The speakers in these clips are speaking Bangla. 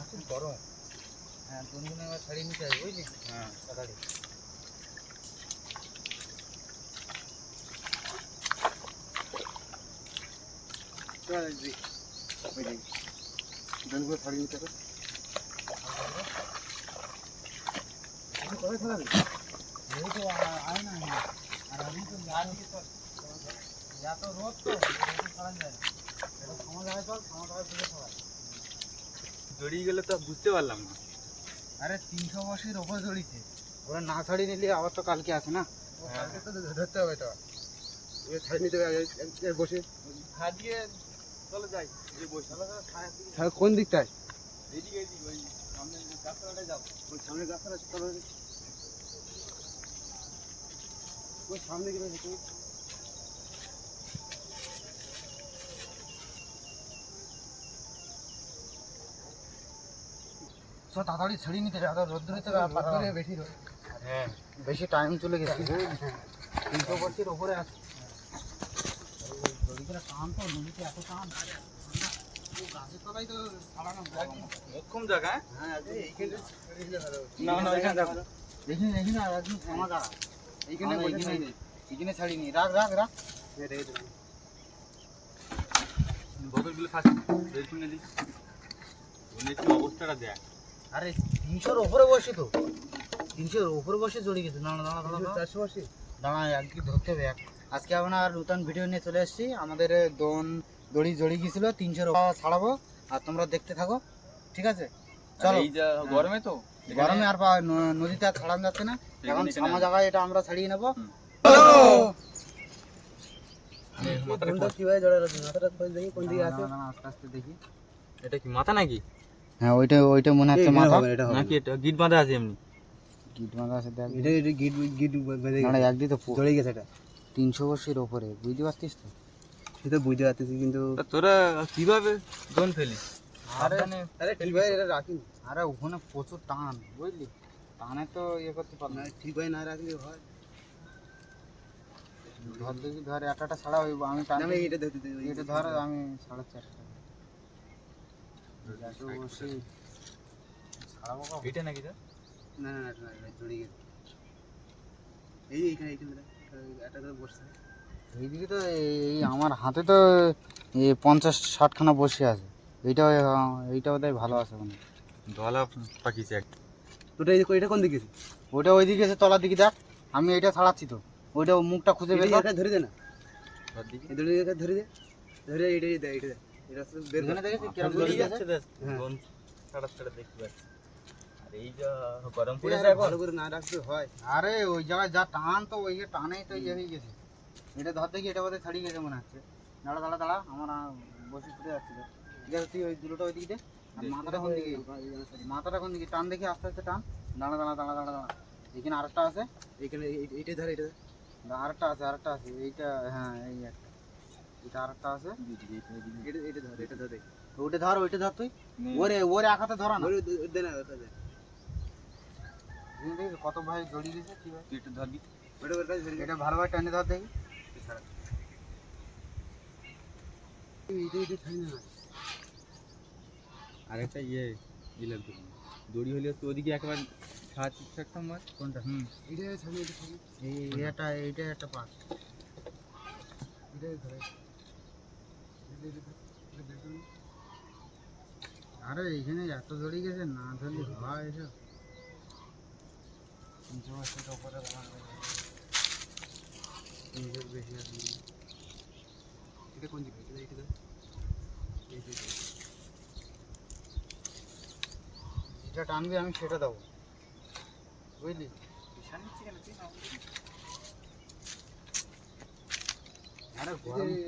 খুব গরম। হ্যাঁ গুনগুনে এবার ছাড়িয়ে নিতে হবে বুঝলি? হ্যাঁ। বেলগুলো ছাড়িয়ে নিতে হবে। কোথায় ছাড়াবি এই তো আয় না আর আমি তো জানি তো রোদ তো রোদে যায় না। এটা সময় জায়গায় চল সময় জায়গায় তুলে ছাড়াই জড়িয়ে গেলে তো বুঝতে পারলাম না। আরে তিনশো বছর ওপর ধরিছে ওরা না ছাড়িয়ে নিলে আবার তো কালকে আসে না? কালকে তো ধরতে হবে এটা। ছাড়িয়ে নিতে হবে বসে। দিয়ে চলে যাই। কোন দিকটায়? এদিকে এদিকে ওই সামনে যে রাস্তাটায় যাব। ওই সামনে চলো। ওই সামনে গেলে হেঁটে তাড়াতাড়ি ছাড়িয়ে নিতে হবে রোদ্দুরে তো বেশি হ্যাঁ বেশি টাইম চলে গেছে। তিনশো বছর ওপরে আছে। দড়ি টান তো নদীতে এত টান গাছের তলায় তো ছাড়ানো মোক্ষম জায়গা হ্যাঁ? এইখানে। না না এখানে যাব দেখি। দেখি। না একদম ক্ষমা করা। এইখানে আমরা এইখানে এইখানে- এইখানে ছাড়ি নি রাখ রাখ রাখ। বেলকুল নিলি একটু অবস্থাটা দেখ। আরে তিনশোর ওপরে বসে তো। তিনশোর ওপরে বসে জড়ি গেছে। দাঁড়া দাঁড়া দাঁড়া চারশো বসে। দাঁড়া একদিকে ধরতে হবে আজকে আপনার নতুন ভিডিও নিয়ে চলে এসেছি। আমাদের দোন দড়ি জড়ি গেছিল তিনশোর ওপরে ছাড়াবো। আর তোমরা দেখতে থাকো ঠিক আছে? চলো। গরমে তো। গরমে আর নদীতে আর ছাড়ানো যাচ্ছে না। এখন সামা জায়গায় এটা আমরা ছাড়িয়ে নেব। কীভাবে জড়া মাথাটা দেখি কোন দিকে আছে? আস্তে আস্তে দেখি। এটা কি মাথা নাকি? হ্যাঁ ওইটা ওইটা মনে হচ্ছে মাথা। নাকি এটা? গিট বাঁধা আছে এমনি। গিট বাঁধা আছে দেখ। এটা এটা গিট গিট বেঁধে না একদিন তো জড়ে গেছে এটা। তিনশো বছরের ওপরে। বুঝতে পারছিস তো? সেটা বুঝতে পারতেছি কিন্তু তোরা কীভাবে দোন ফেলিস আরে আরে ঠিক ভাই এটা রাখি। আরে ওখানে প্রচুর টান বুঝলি? টানে তো ইয়ে করতে পারব না। ঠিক ভাই না রাখলে হয়। ধর দেখি ধর একটা ছাড়া ওই আমি টান না, আমি এটা ধরতে দিই, এটা ধর আমি সাড়ে চারটা একশো বসে ছাড়াবো কখন? এটা নাকি না না না এটা না, এটা গেছে। এই এইখানে এইখানে একটা করে বসছে। এইদিকে তো এই আমার হাতে তো এই পঞ্চাশ ষাটখানা বসে আছে। এইটা এইটা বোধহয় ভালো আছে মানে ধলা পাকিছে এক। তোটা এটা কোন দিকে ওইটা ওইদিকে আছে তলার দিকে দেখ। আমি এইটা ছাড়াচ্ছি তো। ওইটা মুখটা খুঁজে বের এটা ধরে দে না। ধর এটা ধরে দে ধরে এটা এটা এটা দে এটা বের কর এখানে যাচ্ছে হ্যাঁ। ছাড়া ছাড়া দেখতে পাচ্ছি। আর এই যা গরম পুরো এখন ভালো করে না রাখতে হয়। আরে ওই জায়গায় যা টান তো ওই যে টানেই তো ইয়ে হয়ে গেছে। এটা ধর দেখি এটা বোধহয় ছাড়িয়ে গেছে মনে হচ্ছে। দাঁড়া দাঁড়া দাঁড়া আমার বসে ছুটে যাচ্ছিল ঠিক আছে তুই ওই দুটোটা ওই দিকে দে মাথাটা কোন দিকে? মাথাটা কোন দিকে? টান দেখি আস্তে আস্তে টান। দাঁড়া দাঁড়া দাঁড়া দাঁড়া দাঁড়া। এখানে আরেকটা আছে। এইটা ধরে এটা আরেকটা আছে আরেকটা আছে। এইটা হ্যাঁ এই একটা। এটা আরেকটা আছে। এটা এটা ধর এটা ধরে ওইটা ধর ওইটা ধর তুই। ওরে ওরে এক ধরা না। দে- দে না ওটা দে। কত ভাই জড়িয়ে গেছে কি ভাই? তুই একটু ধরবি। ওটা ওটা এটা ভালোভাবে টানে ধর দেখি। ছাড়ি ইয়ে ই লাগবে দড়ি হলে তো ওদিকে একবার সাহায্য থাকতাম আর কোনটা? হুম। ছাড়ি এটা ছাড়ি। এই এটা। এইটা একটা পাস এটা ধরে এটা এটা ধর, এটা বের করে নে। আরে এখানে এত জড়িয়ে গেছে না ধরলে হয় এসব তিনশো বছরের উপরে তিনশো বেশি আছে এটা কোন দিকে এটা এইটা ধর। এইটা ধর। যেটা টানবি আমি সেটা দেবো বুঝলি আরে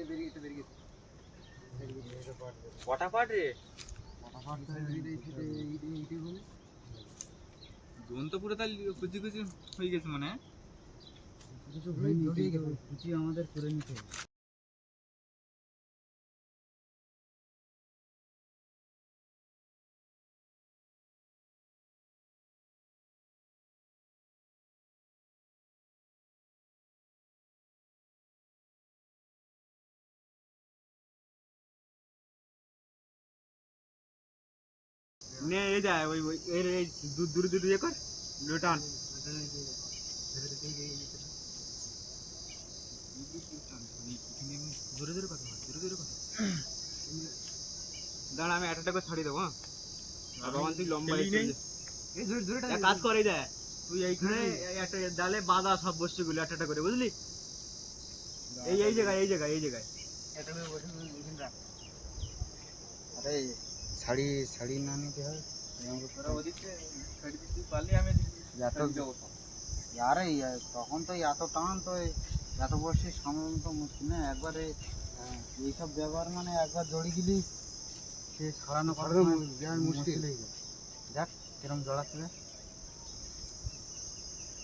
বেরিয়ে গেছে, বেরিয়ে গেছে। কটা পাট রে। দোন তো পুরো তাহলে কুচি কুচি হয়ে গেছে মানে কিছু আমাদের করে নিতে নে এই যা ওই ওই এর এই দূর দূর দূর ইয়ে কর টান। কথা কথা দাঁড়া আমি একটা করে ছাড়িয়ে দেবো হ্যাঁ? ভগবান তুই লম্বা। এই এক কাজ করে দে তুই এইখানে এই একটা ডালে বাঁধা সব বস্তুগুলো একটা একটা করে বুঝলি? এই এই জায়গায় এই জায়গায় এই জায়গায়। আরে শাড়ি শাড়ি না নিতে হয় আরে তখন তো এত টান তো এত বসে সামলানো তো মুশকিল না একবারে এইসব ব্যবহার মানে একবার জড়ি গেলি সে ছাড়ানো করা মুশকিল। হয়ে যায় দেখ কিরম জড়াচ্ছে দেখ।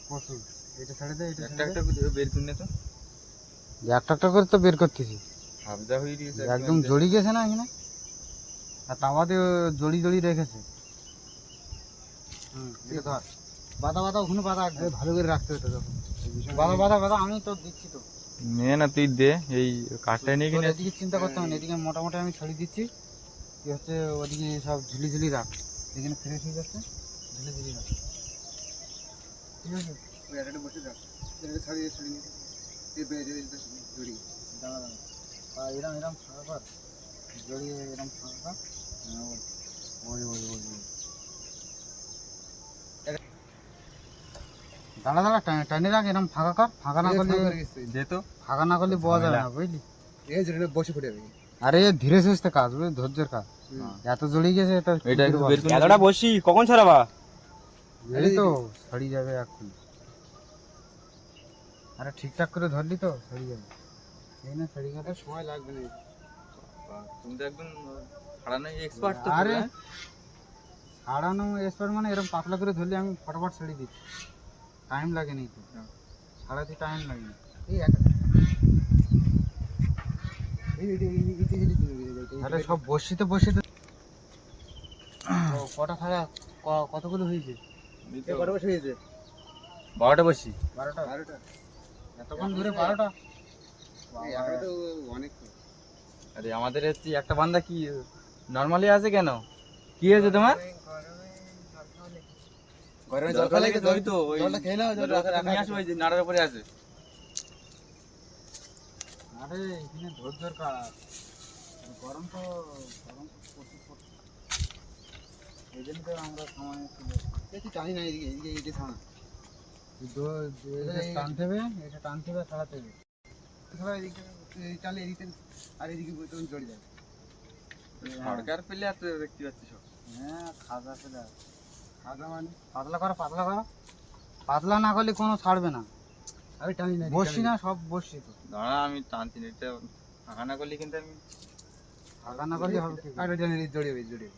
প্রচুর এটা ছেড়ে দে এটা একটা একটা করে বের করে নে তো একটা একটা করে তো বের করতেছি হাফজা হয়ে একদম জড়ি গেছে না এখানে আর তাওয়াতে জড়ি জড়ি রেখেছে হুম এটা ধর বাধা বাধা ওখানে আরে ভালো করে রাখতে হতো তখন বাধা বাধা বাধা আমি তো দিচ্ছি তো নে না তুই দে এই কাঠটা নিয়ে তোর এদিকে চিন্তা করতে হবে না এদিকে মোটামুটি আমি ছাড়ি দিচ্ছি কি হচ্ছে ওদিকে সব ঝুলি ঝুলি রাখ এখানে ফ্রেশ হয়ে যাচ্ছে ঝুলি ঝুলি রাখ ঠিক আছে ওই একটা বসে এটা ছাড়িয়ে ছাড়িয়ে এই বেড়ে জড়ি দাঁড়া দাঁড়া আর এরম এরম ফাঁকা কর জড়িয়ে এরম ফাঁকা দাঁড়া দাঁড়া টানে টানে রাখ এরম ফাঁকা কর ফাঁকা না করলে দে তো। ফাঁকা না করলে বোয়া যাবে না বুঝলি? এই বসে পড়ে আরে ধীরে সুস্থে কাজ বুঝলি ধৈর্যের কাজ। এত জড়িয়ে গেছে এটা এটা একটু বের করে এতটা বসি কখন ছাড়াবা? এই তো সরি যাবে এখন। আরে ঠিকঠাক করে ধরলি তো সরি যাবে। এই না সরি গেলে সময় লাগবে না। তুমি তো একদম ছাড়ানো এক্সপার্ট তো আরে? ছাড়ানো এক্সপার্ট মানে এরকম পাতলা করে ধরলে আমি ফটাফট ছেড়ে দিচ্ছি। টাইম লাগে নি তো। ছাড়াতে টাইম লাগে না এই এক আরে সব বসিতে বসিতে কটা থাকা ক- কতগুলো হয়েছে? কটা বসে হয়েছে। বারোটা বসি। বারোটা? বারোটা। এতক্ষণ ধরে বারোটা? তো অনেক আরে আমাদের হচ্ছে একটা বান্দা কি নর্মালি আছে কেন কি হয়েছে তোমার গরমে জল তো ওই জলটা খেয়ে নাও জল রাখা রাখা ওই নাড়ার উপরে আছে আরে এখানে ধৈর্যের কাজ গরম তো গরম প্রচুর এই জন্য তো আমরা সময় একটু বেশি। এই তুই টানি না এদিকে এদিকে এদিকে ছাড়া এটা টানতে হবে এটা টানতে হবে ছাড়াতে হবে এদিকে চালে এদিকে আর এদিকে তখন জড়ি যাবে সরকার পেলে এত দেখতে পাচ্ছি সব। হ্যাঁ খাজা ফেলা আদা মানে পাতলা করো পাতলা করো। পাতলা না করলে কোনো ছাড়বে না। আমি টানি না বসছি না। সব বসছি তো। দাঁড়া আমি টানছি না এটা ফাঁকা না করলে কিন্তু আমি ফাঁকা না করলে হবে কি আর টানি জড়ি হবে জড়ি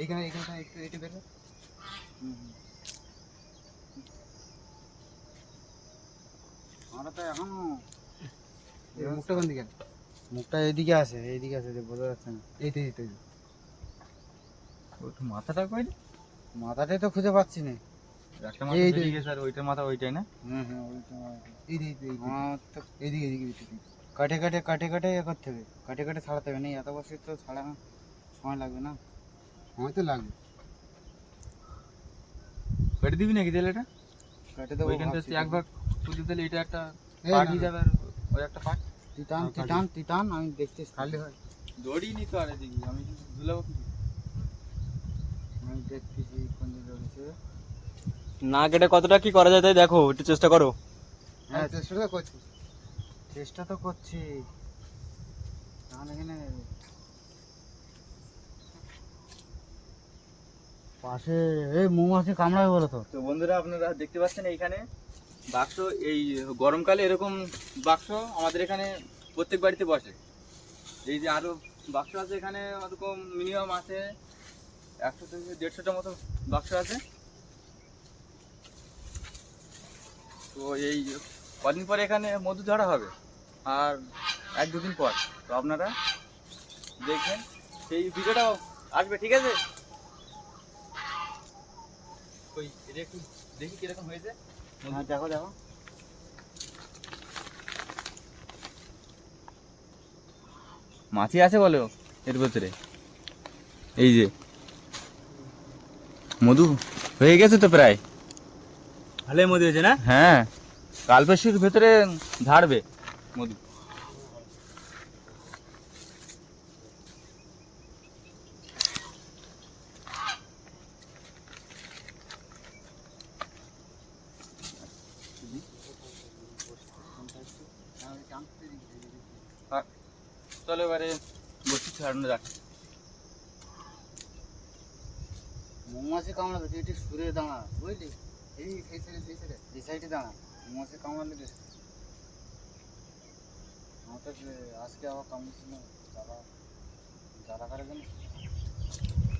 এইখানে এইখানে একটু এটা বের। আমরা তো এখনও মুখটা কোন দিকে মুখটা এইদিকে আছে এইদিকে আছে যে বোঝা যাচ্ছে না। এই তো এই তো ও মাথাটা কই? মাথাটাই তো খুঁজে পাচ্ছি না। একটা মাথা এই যে- বেরিয়ে গেছে আর ওইটার মাথা ওইটাই না? হ্যাঁ হ্যাঁ ওইটা এইদিকে এদিকে এদিকে কাটে কাটে কাটে কাটে এ করতে হবে। কাটে কাটে ছাড়াতে হবে না। এত বছর তো ছাড়ানো সময় লাগবে না। আমার তো লাগবে। কেটে দিবি নাকি তাহলে এটা? কাটে দেবো এক ভাগ তুলে দিলে এটা একটা পার্ট হয়ে যাবে আর ওই একটা পার্ট তিটান হ্যাঁ, তিটান তিটান আমি দেখতে খালি হয়। দড়ি নি তো আর এদিকে আমি দুলাবো কি? আমি দেখতেছি কোন রয়েছে। না কেটে কতটা কি করা যায় তাই দেখো একটু চেষ্টা করো। হ্যাঁ হ্যাঁ চেষ্টা করছি। চেষ্টা তো করছি। তাহলে এখানে পাশে এই মৌমাছি কামড়াবে বলো তো। তো বন্ধুরা আপনারা দেখতে পাচ্ছেন এইখানে? বাক্স, এই গরমকালে এরকম বাক্স আমাদের এখানে প্রত্যেক বাড়িতে বসে। এই যে আরও বাক্স আছে এখানে, ওরকম মিনিমাম আছে একশো থেকে দেড়শোটা মতো বাক্স আছে। তো এই কদিন পরে এখানে মধু ঝাড়া হবে, আর এক দুদিন পর। তো আপনারা দেখবেন, সেই ভিডিওটাও আসবে, ঠিক আছে? ওই, এটা একটু দেখি কীরকম হয়েছে। হ্যাঁ দেখো দেখো। মাছি আছে বলো এর ভেতরে। এই যে। মধু হয়ে গেছে তো প্রায়। ভালোই মধু হয়েছে না? হ্যাঁ কাল ভেতরে ঝাড়বে মধু চলো এবারে বসি ছাড়ানো যাক মৌমাছি কামড়াবে তুই একটু সুরে দাঁড়া বুঝলি এই সেই সাইডে সেই সাইডে এই সাইডে দাঁড়া মৌমাছি কামড়ালে বেশ আমাদের যে আজকে আবার কামড়ছিল যারা যারা করে জানি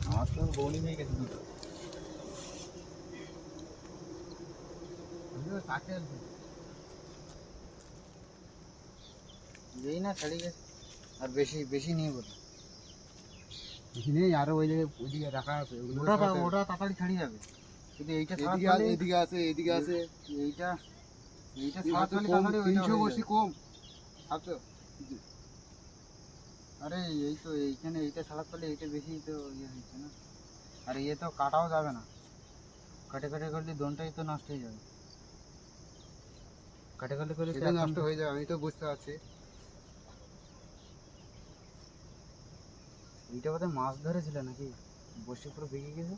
আমার তো বৌনি হয়ে গেছে দুটো আমিও তাকে যেই না ছাড়িয়ে গেছে আর বেশি বেশি নিয়ে বলি বেশি নেই আরও ওই জায়গায় ওইদিকে রাখা আছে ওগুলো ওটা সরাতে হবে। ওটা তাড়াতাড়ি ছাড়িয়ে যাবে এইটা ছাড়া এদিকে আছে এদিকে আছে। এইটা এইটা ছাড়া হাতে চলে কম, তাড়াতাড়ি ওইটা তিনশো বসি কম। ভাবছ আরে এই তো এইখানে এইটা ছাড়া এইটা বেশি তো ইয়ে হচ্ছে না। আর ইয়ে তো কাটাও যাবে না। কাটে কাটে করলে দনটাই তো নষ্ট হয়ে যাবে। কাটে কাটে করলে নষ্ট হয়ে যাবে আমি তো বুঝতে পারছি। এইটা বোধহয় মাছ ধরেছিল নাকি? বসে পুরো বেঁকে গেছে?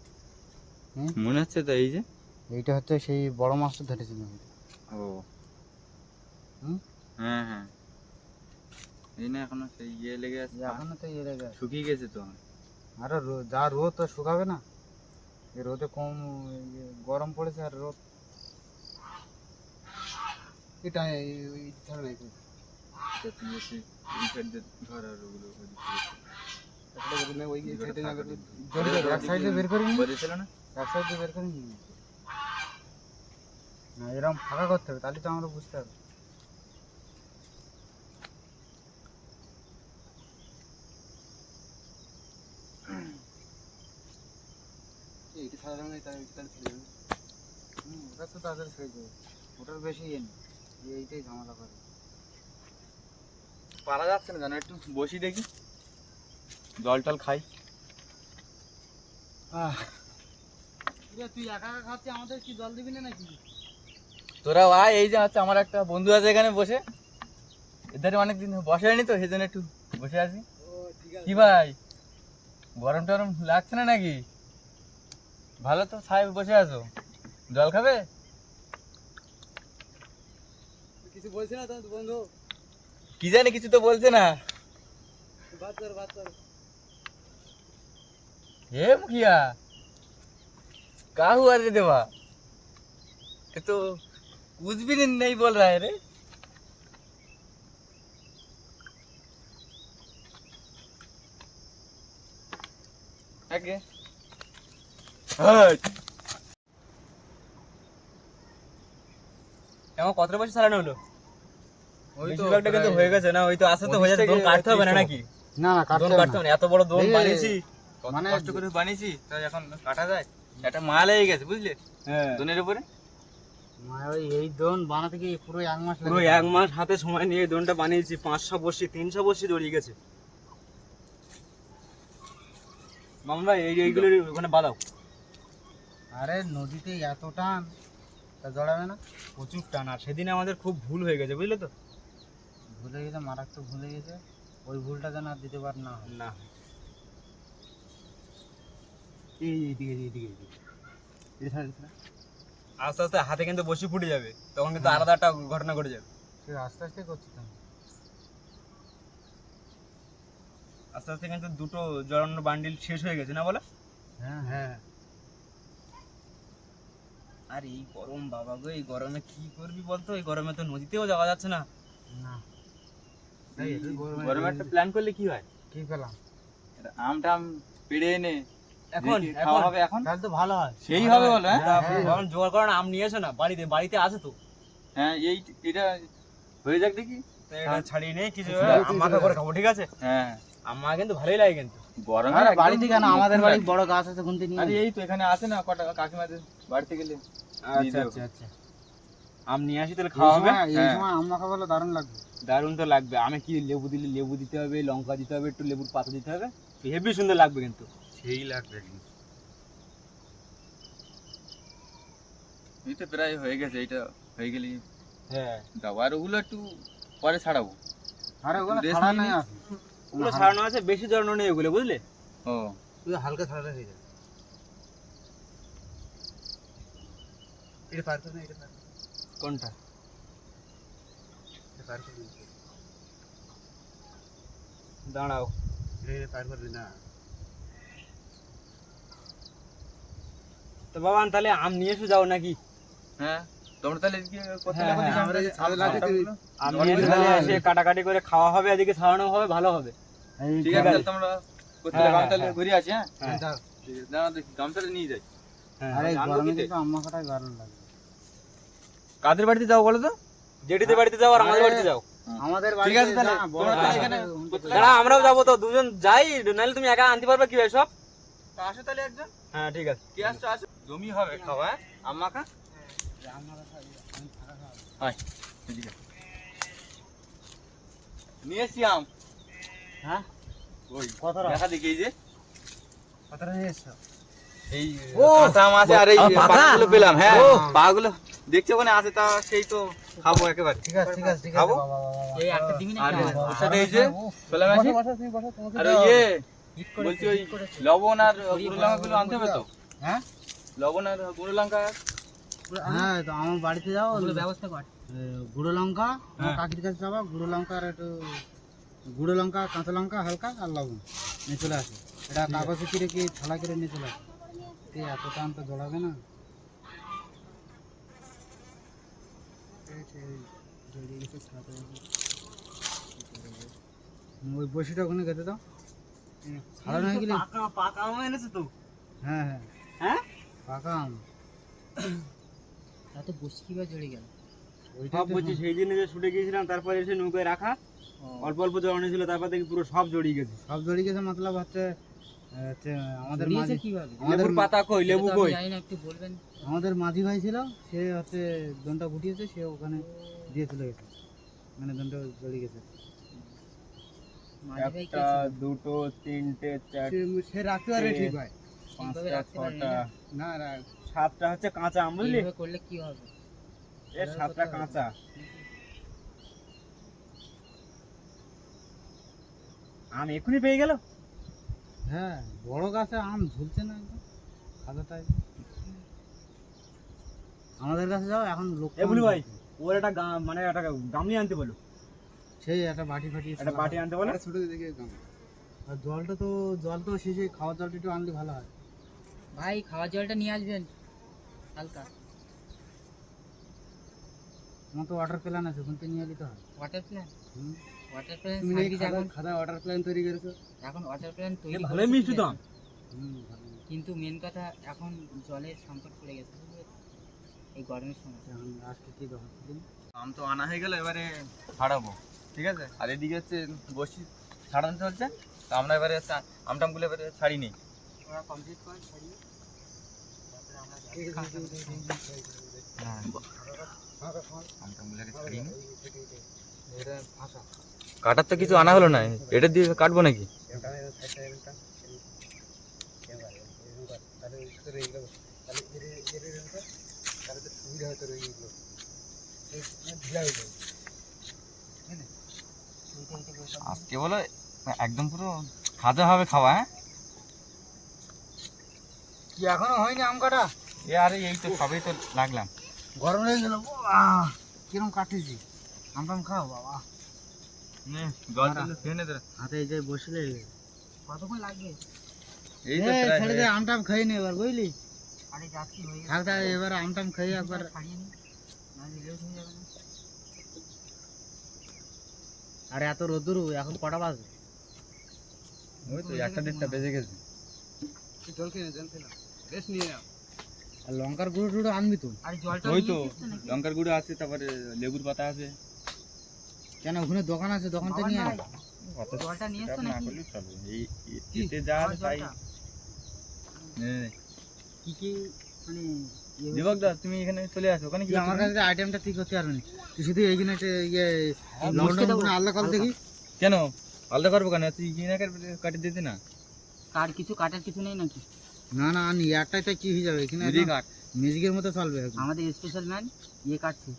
মনে হচ্ছে তো এই যে? এইটা হচ্ছে সেই বড় মাছটা ধরেছিল ও। হ্যাঁ হ্যাঁ। এই না এখনও সেই ইয়ে লেগে আছে এখনও তো ইয়ে লেগে আছে। শুকিয়ে গেছে তো। আরে যা রোদ তো শুকাবে না। এই রোদে কম গরম পড়েছে আর রোদ। এটা এই- ওই নাই সাইড ওই বের করে নি বলেছিল না? এক সাইডে বের করে নি না এরকম ফাঁকা করতে হবে তাহলে তো আমরা বুঝতে পারব এইটা নাই তাই এইটা ছেড়ে দেবে। হুম ওটা তো তাদের ছেড়ে ওটার বেশি ইয়ে নেই এই- এইটাই ঝামেলা করে। পারা যাচ্ছে না জানো একটু বসি দেখি। জল টল খাই। তুই একা একা খাচ্ছি আমাদের কি জল দিবি না নাকি? তোরা আয় এই যে হচ্ছে আমার একটা বন্ধু আছে এখানে বসে। এধারে অনেকদিন বসে হয়নি তো সেই জন্য একটু বসে আছি। কি ভাই গরম টরম লাগছে না নাকি? ভালো তো ছাই বসে আছো। জল খাবে? কিছু বলছে না তোমার বন্ধু? কি জানি কিছু তো বলছে না। বাদ কর বাদ কর हे मुखिया का हुआ रे देवा ये तो कुछ भी नहीं, नहीं बोल रहा है रे आगे हट এমন কতটা বছর চালানো হলো ওই তো বেশিরভাগটা কিন্তু প্রায় হয়ে গেছে না ওই তো আস্তে আস্তে হয়ে যাচ্ছে দোন কাটতে হবে না নাকি না না দোন কাটতে কাটতে হবে না এত বড় দোন এই- বানিয়েছি কত মানে কষ্ট করে বানিয়েছি তাই এখন কাটা যায় একটা মাল হয়ে গেছে বুঝলে? হ্যাঁ। দোনের উপরে? এই দোন বানাতে গিয়ে পুরো এক মাস পুরো এক মাস হাতে সময় নিয়ে দোনটা বানিয়েছি পাঁচশো বসি তিনশো বসি দড়িয়ে গেছে। মামলা এই এইগুলো ওখানে বাদাও আরে নদীতে এত টান তা জড়াবে না। প্রচুর টান আর সেদিন আমাদের খুব ভুল হয়ে গেছে বুঝলে তো? ভুলে গেছে মারাত্মক ভুলে গেছে। ওই ভুলটা যেন আর দিতে পার না হয়। না। এই এইদিকে এইদিকে এইদিকে আস্তে আস্তে হাতে কিন্তু বসি ফুটে যাবে। তখন কিন্তু আলাদা একটা ঘটনা ঘটে যাবে। আস্তে আস্তে করছিস তো। আস্তে আস্তে কিন্তু দুটো জড়ানো বান্ডিল শেষ হয়ে গেছে না বলে? হ্যাঁ হ্যাঁ। আর এই গরম বাবা গো এই গরমে কি করবি বলতো? এই গরমে তো নদীতেও যাওয়া যাচ্ছে না। না। গরমে গরমে একটা প্ল্যান করলে কি হয়? কি পেলাম আম টাম পেড়ে এনে এখন এখন। হবে এখন? তাহলে তো ভালো হয়। সেই হবে বলো হ্যাঁ? হ্যাঁ, হ্যাঁ। জোগাড় করার আম নিয়ে এসো না বাড়িতে বাড়িতে আছে তো। হ্যাঁ এই এটা হয়ে যাক দেখি। এটা ছাড়িয়ে নেই কিছু আম মাখা করে খাব ঠিক আছে? হ্যাঁ। আমার কিন্তু ভালোই লাগে কিন্তু। গরমে আরে বাড়িতে কেন? আমাদের বাড়ি বড় গাছ আছে গুনতে নিয়ে আরে এই তো এখানে আছে না কটা কাকিমাদের বাড়িতে গেলে। আচ্ছা আচ্ছা আচ্ছা। আম নিয়ে আসি তাহলে খাওয়া হবে? এই হ্যাঁ। সময় আম মাখা বলে দারুণ লাগবে। দারুণ তো লাগবে। আমি কি লেবু দিলে লেবু দিতে হবে লঙ্কা দিতে হবে একটু লেবুর পাতা দিতে হবে? হেভি সুন্দর লাগবে কিন্তু। সেই লাগবে এই তো প্রায় হয়ে গেছে এইটা হয়ে গেলে হ্যাঁ যাব আর ওগুলো একটু পরে ছাড়াবো আরে ওগুলো Rest ছাড়া নিয়ে নাই নি? আছে ওগুলো ছাড়ানো আছে বেশি ধরনের নেই ওগুলো বুঝলে ও শুধু হালকা ছাড়ালে হয়ে যাবে এটা পার করে না এটা পার করে কোনটা এটা পার করে না দাঁড়াও এটা পার করবে না তো বাবা তাহলে আম নিয়ে এসে যাও নাকি? হ্যাঁ তোমরা তাহলে হ্যাঁ, হ্যাঁ। আম নিয়ে এসে কাটাকাটি করে খাওয়া হবে এদিকে ছাড়ানো হবে ভালো হবে। ঠিক আছে তোমরা করতে হ্যাঁ, লাগো আমি তাহলে। ঘুরে আছি। ঠিক আছে দাঁড়াও গামছাটা নিয়ে যাই। আরে গরমে কিন্তু আম্মা কাটাই গরম লাগে। কাদের বাড়িতে যাও বলো তো? জেঠিদের বাড়িতে যাও আর আমাদের বাড়িতে যাও। আমাদের ঠিক আছে তাহলে, আমরাও যাব তো দুজন যাই নাহলে তুমি একা আনতে পারবে কি হয় সব? তা আসো তাহলে একজন। হ্যাঁ ঠিক আছে। কে আসছো? আসো। জমি হবে খাওয়া হ্যাঁ? আমি। হ্যাঁ? ওই কতটা? দেখা দেখি এই যে। কতটা নিয়ে এসছো? এই কাঁচা আম আর এই আবার পেলাম হ্যাঁ। পাগুলো দেখছ ওখানে? আছে তা সেই তো খাব একেবারে। ঠিক আছে ঠিক আছে খাব? এই একটা দিবি আর বাবা, ওর সাথে এই যে পেলাম আছে আর ইয়ে বলছি ওই লবণ আর গুঁড়ো লঙ্কাগুলো আনতে হবে তো? হ্যাঁ? লবণ আর গুঁড়ো লঙ্কা হ্যাঁ তো আমার বাড়িতে যাও। ব্যবস্থা কর। গুঁড়ো লঙ্কা হ্যাঁ। কাকির কাছে যাবা গুঁড়ো লঙ্কা আর একটু গুঁড়ো লঙ্কা কাঁচা লঙ্কা হালকা আর লবণ নিয়ে চলে আসে। এটা কাগজে কিরে কি থালা করে নিয়ে চলে আসে? এই এত টান তো জড়াবে না। ওই বসিটা ওখানে গেছে তো ছাড়ানো হয়ে গেলে? পাকা পাকা আম এনেছে তো। হ্যাঁ হ্যাঁ। হ্যাঁ? পাকা আম। তাতে বসে কীভাবে জড়ে গেল। সব বলছি সেই দিনে যে ছুটে গিয়েছিলাম তারপরে এসে নৌকায় রাখা। অল্প অল্প জড়ানো ছিল তারপর দেখি পুরো সব জড়িয়ে গেছে। সব জড়িয়ে গেছে মতলব হচ্ছে আমাদের মাঝি লেবুর পাতা কই? লেবু কই? একটু বলবেন। আমাদের মাঝি ভাই ছিল সে হচ্ছে দনটা গুটিয়েছে সে ওখানে দিয়ে চলে গেছে। মানে দনটা জড়িয়ে গেছে। একটা দুটো তিনটে চারটে সে- রাখতে পারে ঠিক ভাই পাঁচটা ছটা। না। সাতটা হচ্ছে কাঁচা আম বুঝলি? করলে কি হবে? এর সাতটা কাঁচা। আম এক্ষুনি পেয়ে গেল? হ্যাঁ বড় গাছে আম ঝুলছে না একদম। খাতাটায় আমাদের কাছে যাও এখন লোক এ বুলু ভাই ওর একটা মানে একটা গামলি আনতে বলো। সেই একটা বাটি ফাটি একটা বাটি আনতে বলো। ছোট দেখে আর জলটা তো জল তো শেষে খাওয়ার জলটা একটু আনলে ভালো হয়। ভাই খাওয়ার জলটা নিয়ে আসবেন। হালকা। আমার তো ওয়াটার প্ল্যান আছে ওখান থেকে নিয়ে নিতে হয়। ওয়াটার প্ল্যান ওয়াটার প্ল্যান তুমি এখন? খাতা ওয়াটার প্ল্যান তৈরি করেছ? এখন ওয়াটার প্ল্যান তৈরি মিষ্টি আম কিন্তু মেন কথা এখন জলের সংকট পড়ে গেছে এই গরমের সময়। এখন আজকে কি দরকার আম তো আনা হয়ে গেল এবারে ছাড়াবো ঠিক আছে? আর এদিকে হচ্ছে বসি ছাড়ানো চলছে তো আমরা এবারে হচ্ছে আমটামগুলো এবারে ছাড়ি নি ওরা কমপ্লিট করে ছাড়িয়ে তারপরে আমরা আমটামগুলোকে ছাড়িয়ে নি। এটা ফাঁসা। কাটার তো কিছু আনা হলো না এটা দিয়ে কাটবো নাকি? সুবিধা হতো রয়ে গেল ঢিলা হয়ে যাবে আজকে বলো একদম পুরো খাজা হবে খাওয়া হ্যাঁ? কি এখনও হয়নি আম কাটা? এ আরে এই তো সবেই তো লাগলাম। গরম লেগে গেল কিরম কাটিছি আম টাম খাও বাবা। নে, জল টল খেয়ে নে তোরা। হাতে এই যে বসলে কতক্ষণ লাগবে? এই তো এই, প্রায় ছেড়ে দে হয়ে- আম টাম খাই নি এবার বুঝলি? আরে যাচ্ছি হয়ে গেছে। থাক থাক এবার আম টাম খাই একবার ছাড়িয়ে নি। নাহলে লেট হয়ে যাবে না। আর এত রোদুর এখন কটা বাজে ওই তো একটা দেড়টা বেজে গেছে। জল খেয়ে জল খেয়ে নাও। নিয়ে নাও আর লঙ্কার গুঁড়ো টুড়ো আনবি তো? আরে জলটা ওই তো? লঙ্কার গুঁড়ো আছে তারপরে লেবুর পাতা আছে। কেন ওখানে দোকান আছে দোকান থেকে নিয়ে আয়। জলটা নিয়ে এসছো না নাকি? চলবে। এই এতে যা তাই। কি কি মানে দীপক দা তুমি এখানে চলে আসো ওখানে কি তুই আমার করছ? কাছে আইটেমটা ঠিক করতে পারবি তুই শুধু এইখানে একটা ইয়ে হ্যাঁ, লবণ বসতে টবণ দেবো। আলাদা কল দেখি। কেন? আলাদা করব কেন? তুই কিনে কাটি দিতে না? কার কিছু কাটার কিছু নেই নাকি? না না আনি একটাই তো কি হয়ে যাবে? এখানে যদি একদম- কাট মিউজিকের মতো চলবে একদম। আমাদের স্পেশাল ম্যান ইয়ে কাটছে।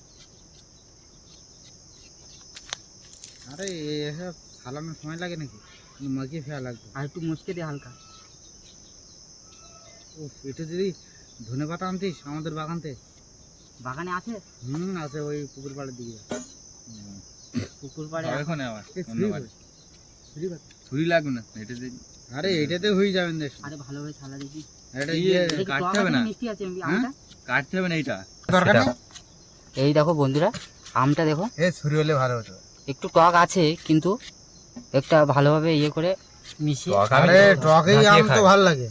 আরে এসব সালানোর সময় লাগে নাকি? মাখিয়ে ফেলা লাগবে। আর একটু মুচকে দে হালকা। ও এটা যদি ধনে পাতা আনতিস আমাদের বাগানতে? বাগানে আছে? হুম আছে ওই পুকুর পাড়ের দিকে। পুকুর পাড়ে ওখানে আবার অন্য ছুরি লাগবে না এটা যে আরে এটাতে হয়ে যাবেন দেখ। আরে ভালো ভালোভাবে ছালা দেখি। এটা ইয়ে, কাটতে হবে না? মিষ্টি আছে হ্যাঁ? আমটা? কাটতে হবে না এইটা। দরকার নেই? এই দেখো বন্ধুরা আমটা দেখো। এ ছুরি হলে ভালো হতো। একটু টক আছে কিন্তু একটা ভালোভাবে ইয়ে করে মিশিয়ে আরে টকেই আম তো ভালো লাগে।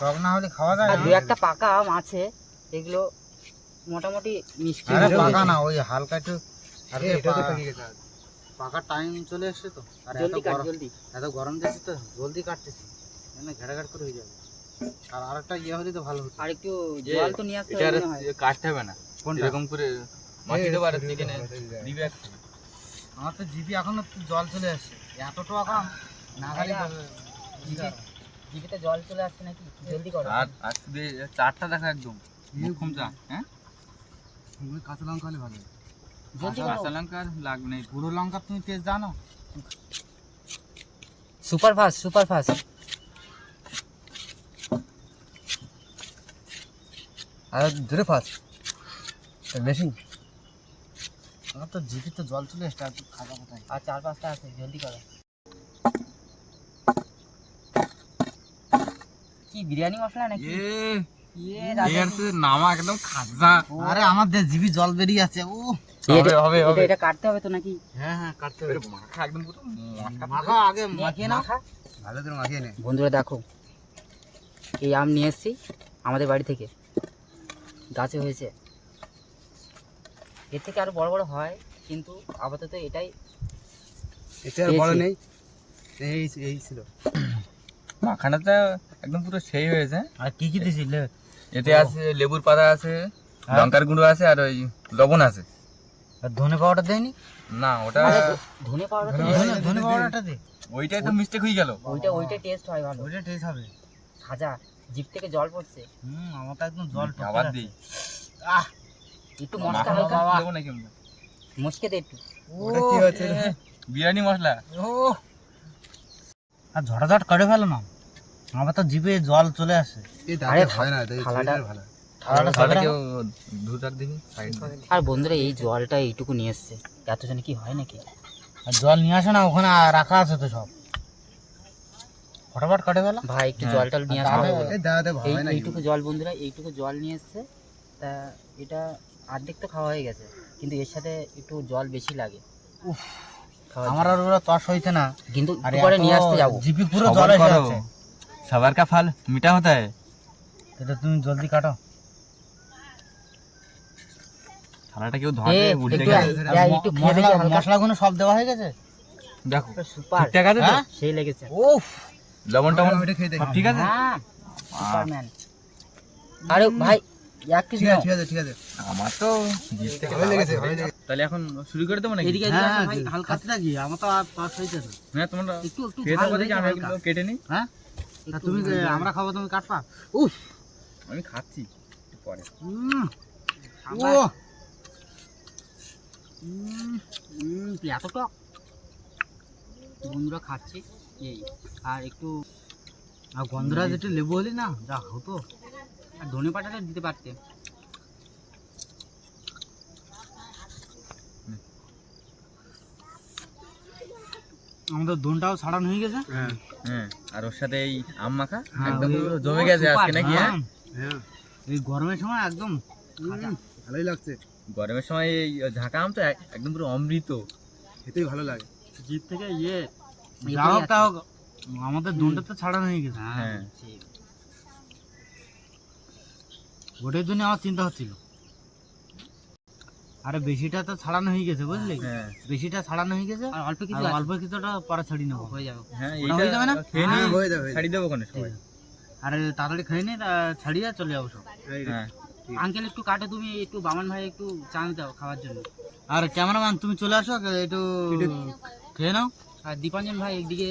টক না হলে খাওয়া যায় দু একটা পাকা আম আছে এগুলো মোটামুটি মিষ্টি আরে পাকা না ওই হালকা একটু আরে এটা তো পেকে গেছে। পাকা টাইম চলে এসছে তো আর এত জলদি গরম জলদি। এত গরম দিচ্ছে তো জলদি কাটতেছি। না ঘেটাঘাট করে হয়ে যাবে। আর আরেকটা ইয়ে হলে তো ভালো হতো। আর একটু জল তো নিয়ে আসতে হবে কাটতে হবে না। কোনটা? এরকম করে হলে চিকেনে ভালো হতো। দিবে আমার তো জিভি এখনও জল চলে আসছে। এত টক না খালি জিভেতে জল চলে আসছে নাকি? জলদি করো। আর আর চারটা দেখা একদম। মুখম চা হ্যাঁ? কাঁচা লঙ্কা হলে ভালো জলদি করো। কাঁচা লঙ্কা লাগবে না গুঁড়ো লঙ্কা তুমি তেজ জানো? Super fast super fast. আর ধরে ফাস্ট। মেশিন আমার তো জিভি তো জল চলে এসছে আর খাওয়া কোথায়? আর চার পাঁচটা আছে জলদি করো। কি বিরিয়ানি মশলা নাকি? নামা একদম খাজা। আরে আমার যে জিভি জল বেরিয়ে আছে ও। হবে হবে হবে। এটা কাটতে হবে তো নাকি? হ্যাঁ হ্যাঁ কাটতে হবে। মাখা একদম পুরো মাখা। আগে মাখিয়ে মাখা। ভালো করে মাখিয়ে নে। বন্ধুরা দেখো এই আম নিয়ে এসেছি আমাদের বাড়ি থেকে। গাছে হয়েছে। এর থেকে আরও বড় বড় হয় কিন্তু আপাতত এটাই এটা আর বড় নেই। এই এই ছিল। মাখানাটা একদম পুরো সেই হয়েছে আর কি কি দিছিস লে এতে আছে লেবুর পাতা আছে লঙ্কার গুঁড়ো আছে আর ওই লবণ আছে। আর ধনে পাউডার দেয়নি? না ওটা ধনে পাউডার ধনে পাউডারটা দে। ওইটাই তো মিস্টেক হয়ে গেল। ওইটা ওইটা টেস্ট হয় ভালো। ওইটা টেস্ট হবে। খাজা জিভ থেকে জল পড়ছে। হুম আমার তো একদম জল আবার। দিই। আহ! একটু মশলা হালকা। দেবো নাকি? মুচকে দে একটু। ওটা কি হচ্ছে বিরিয়ানি মশলা। ও! আর ঝটাঝট করে ফেলো না। আমার তো জিভে জল চলে আসে। আরে হয় বন্ধুরা এই জলটা এইটুকু নিয়ে এসছে। এতজনে কি হয় নাকি? আর জল নিয়ে আসে না ওখানে রাখা আছে তো সব। ফটাফট কাটে ফেলো। ভাই একটু হ্যাঁ, জলটা নিয়ে আসতে তাহলে- হবে এই দাঁতে এই হয় না এইটুকু জল বন্ধুরা এইটুকু জল নিয়ে এসছে। তা এটা অর্ধেক তো খাওয়া হয়ে গেছে কিন্তু এর সাথে একটু জল বেশি লাগে। উফ, আমার আর ওরা তস হইছে না। কিন্তু আর নিয়ে আসতে যাব। জিপি পুরো জল এসে করো। সবার কা ফল মিঠা হতা? है এটা তুমি জলদি কাটো। থালাটা কেউ ধরে উল্টে গেছে। এ, একটু খেয়ে মশলা হালকা। মশলাগুলো সব দেওয়া হয়ে গেছে? দেখো সুপার। ঠিকঠাক আছে তো? হ্যাঁ? সেই লেগেছে। উফ! লবণ টবণ ওইটা খেয়ে দেখি। সব ঠিক আছে? হ্যাঁ সুপারম্যান। আরে ভাই এক পিস ঠিক আছে ঠিক আছে ঠিক আছে। আমার তো ভালো লেগেছে তাহলে এখন শুরু করে দেবো নাকি? এদিকে হ্যাঁ হালকা কাটতে থাকি আমার তো আর হয়েছে তো হ্যাঁ তোমরা একটু একটু খেয়ে দেবো দেখি কেটে নিই। হ্যাঁ? তুমি ঝাল আমরা খাব তুমি কাটবা? আমি খাচ্ছি পরে। ও। এত টক বন্ধুরা খাচ্ছি এই আর একটু আর গন্ধরাজ একটু লেবু হলি না যা হতো। আর ধনে পাতাটা দিতে পারতে। আমাদের দোনটাও ছাড়ানো হয়ে গেছে। হ্যাঁ হ্যাঁ। আর ওর সাথে এই আম মাখা হ্যাঁ, একদম জমে গেছে আজকে নাকি হ্যাঁ? হ্যাঁ, হ্যাঁ এই গরমের সময় একদম ভালোই লাগছে। গরমের সময় এই ঝাঁকা আম তো একদম পুরো অমৃত। খেতেই ভালো লাগে। জিপ থেকে ইয়ে যা হোক তা হোক আমাদের দোনটা তো ছাড়ানো হয়ে গেছে। হ্যাঁ। ওটার জন্য আমার চিন্তা হচ্ছিল। আরে বেশিটা তো ছাড়ানো হয়ে গেছে বুঝলি? হ্যাঁ। বেশিটা ছাড়ানো হয়ে গেছে আর অল্প কিছু অল্প কিছুটা পরে ছাড়ি নেব। হয়ে যাবে। হ্যাঁ হয়ে যাবে না? খেয়ে নিই হ্যাঁ, হয়ে যাবে, ছাড়ি দেবো সবাই। আরে তাড়াতাড়ি খেয়ে নি ছাড়িয়ে চলে যাব সব। হ্যাঁ। আঙ্কেল একটু কাটো তুমি একটু বামন ভাই একটু চান্স দাও খাওয়ার জন্য। আর ক্যামেরাম্যান তুমি চলে আসো একটু খেয়ে নাও। আর দীপাঞ্জন ভাই একদিকে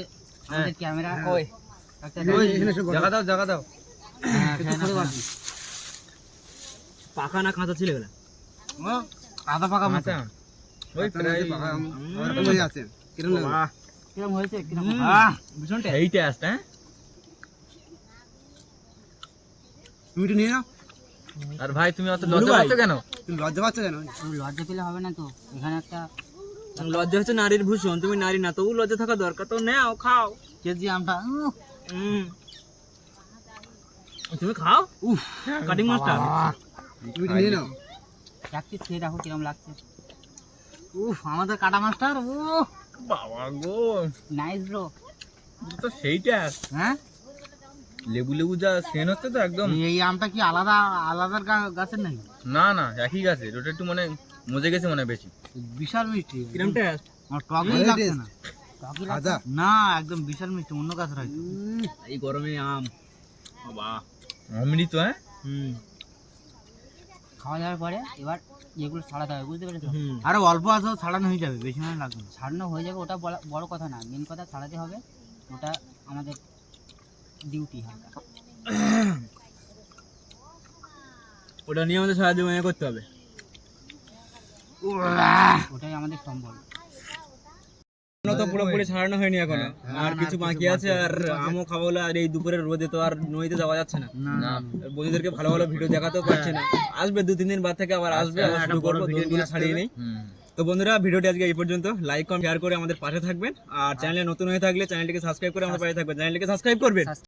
আমাদের ক্যামেরা ওই। জায়গা দাও জায়গা দাও। হ্যাঁ। পাকা না কাঁচা ছিল এগুলা আধা পাকা মতো। আচ্ছা। ওই প্রায় ওরকম হয়ে আছে কিরম? বাহ, কিরম হয়েছে কিরম? আহ, ভীষণ টেস্ট। এই টেস্ট হ্যাঁ? তুমি একটু নিয়ে নাও। আর ভাই তুমি অত লজ্জা পাচ্ছ কেন? তুমি লজ্জা পাচ্ছ কেন? লজ্জা পেলে হবে না তো। এখানে একটা লজ্জা হচ্ছে নারীর ভূষণ তুমি নারী না তবু লজ্জা থাকা দরকার। তো নাও খাও। কেজি আমটা। তুমি খাও? উফ। কাটিং মাছটা তুমি নিয়ে নাও। এক পিস খেয়ে দেখো কিরম লাগছে। উফ আমাদের কাটা মাস্টার ও বাবা গো। নাইস ব্রো তো সেই টেস্ট হ্যাঁ? লেবু লেবু যা সেন হচ্ছে তো একদম। এই আমটা কি আলাদা আলাদা গাছের নাকি? না না একই গাছে ওটা একটু মানে মজে গেছে মনে হয় বেশি। বিশাল মিষ্টি। কিরম টেস্ট? আমার টকই লাগছে না। না একদম বিশাল মিষ্টি অন্য গাছ হয়তো এই গরমে আম। বাহ অমৃত হ্যাঁ? হুম। খাওয়া দাওয়ার পরে এবার এগুলো ছাড়াতে হবে বুঝতে পেরেছ? হুম। আরে অল্প আছে ছাড়ানো হয়ে যাবে বেশি সময় লাগবে না। ছাড়ানো হয়ে যাবে ওটা বলা- বড় কথা না। মেন কথা ছাড়াতে হবে ওটা আমাদের ডিউটি হালকা ওটা নিয়ে আমাদের সারা মনে করতে হবে। ওটাই আমাদের সম্বল। তো পুরোপুরি ছাড়ানো হয়নি এখনও। আর কিছু বাকি আছে আর আমও খাব আর এই দুপুরের রোদে তো আর নদীতে যাওয়া যাচ্ছে না। বন্ধুদেরকে ভালো ভালো ভিডিও দেখাতেও পারছে না। আসবে দু তিন দিন বাদ থেকে আবার আসবে আবার শুরু করব দোলগুলো ছাড়িয়ে নেই। তো বন্ধুরা ভিডিওটি আজকে এই পর্যন্ত। লাইক কমেন্ট শেয়ার করে আমাদের পাশে থাকবেন। আর চ্যানেলে নতুন হয়ে থাকলে চ্যানেলটিকে সাবস্ক্রাইব করে আমাদের পাশে থাকবেন। চ্যানেলটিকে সাবস্ক্রাইব করবেন।